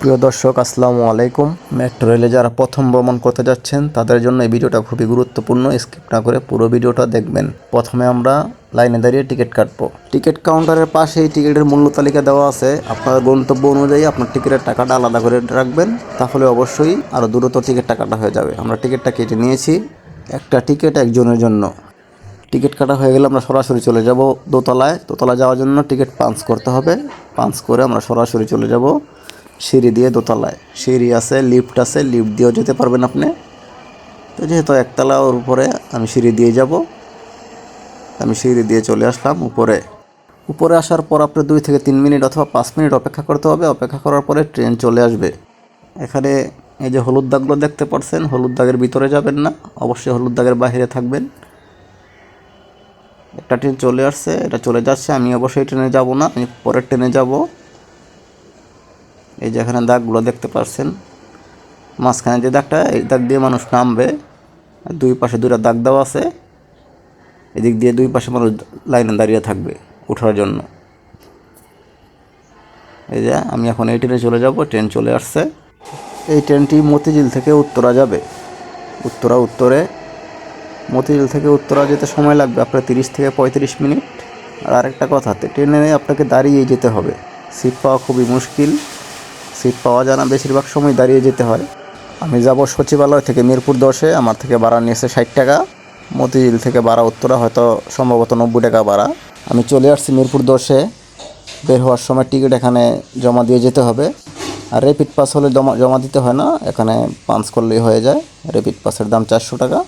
প্রিয় দর্শক, আসসালামু আলাইকুম। মেট্রো রেলে যারা প্রথম ভ্রমণ করতে যাচ্ছেন, তাদের জন্য এই ভিডিওটা খুবই গুরুত্বপূর্ণ। স্কিপ না করে পুরো ভিডিওটা দেখবেন। প্রথমে আমরা লাইনে দাঁড়িয়ে টিকিট কাটবো। টিকিট কাউন্টারের পাশেই টিকিটের মূল্য তালিকা দেওয়া আছে। আপনার গন্তব্য অনুযায়ী আপনার টিকিটের টাকাটা আলাদা করে রাখবেন। তাহলে অবশ্যই আরও দ্রুত টিকিট টাকাটা হয়ে যাবে। আমরা টিকিটটা কেটে নিয়েছি। একটা টিকিট একজনের জন্য। টিকিট কাটা হয়ে গেলে আমরা সরাসরি চলে যাব দোতলায়। দোতলায় যাওয়ার জন্য টিকিট পাঞ্চ করতে হবে। পাঞ্চ করে আমরা সরাসরি চলে যাব। সিঁড়ি দিয়ে দোতলায়। সিঁড়ি আছে লিফট আছে লিফট দিয়েও যেতে পারবেন আপনি। তো যেহেতু একতলা, ওর উপরে আমি সিঁড়ি দিয়ে যাব। আমি সিঁড়ি দিয়ে চলে আসলাম উপরে। উপরে আসার পর আপনি দুই থেকে তিন মিনিট অথবা পাঁচ মিনিট অপেক্ষা করতে হবে। অপেক্ষা করার পরে ট্রেন চলে আসবে। এখানে এই যে হলুদ দাগগুলো দেখতে পাচ্ছেন, হলুদ দাগের ভিতরে যাবেন না। অবশ্যই হলুদ দাগের বাইরে থাকবেন। একটা ট্রেন চলে আসছে, এটা চলে যাচ্ছে, আমি অবশ্যই ট্রেনে যাব না, আমি পরের ট্রেনে যাব। এই যে এখানে দাগগুলো দেখতে পাচ্ছেন মাঝখানে যে দাগটা, এই দাগ দিয়ে মানুষ নামবে, দুই পাশে দুটা দাগ দেওয়া আছে, এদিক দিয়ে দুই পাশে মানুষ লাইনে দাঁড়িয়ে থাকবে ওঠার জন্য। এই যে আমি এখন এই ট্রেনে চলে যাব, ট্রেন চলে আসছে। এই ট্রেনটি মতিঝিল থেকে উত্তরা যাবে। উত্তরা, উত্তরে। মতিঝিল থেকে উত্তরা যেতে সময় লাগবে আপনার তিরিশ থেকে পঁয়ত্রিশ মিনিট। আর আরেকটা কথা ট্রেনে আপনাকে দাঁড়িয়ে যেতে হবে। সিট পাওয়া খুবই মুশকিল। সিট পাওয়া যায় না, বেশিরভাগ সময় দাঁড়িয়ে যেতে হয়। আমি যাব সচিবালয় থেকে মিরপুর দশে, আমার থেকে ভাড়া নিয়েছে ষাট টাকা। মতিঝিল থেকে ভাড়া উত্তরা হয়তো সম্ভবত নব্বই টাকা ভাড়া। আমি চলে আসছি মিরপুর দশে। বের হওয়ার সময় টিকিট এখানে জমা দিয়ে যেতে হবে। আর র্যাপিড পাস হলে জমা জমা দিতে হয় না, এখানে পাঞ্চ করলেই হয়ে যায়। র্যাপিড পাসের দাম চারশো টাকা।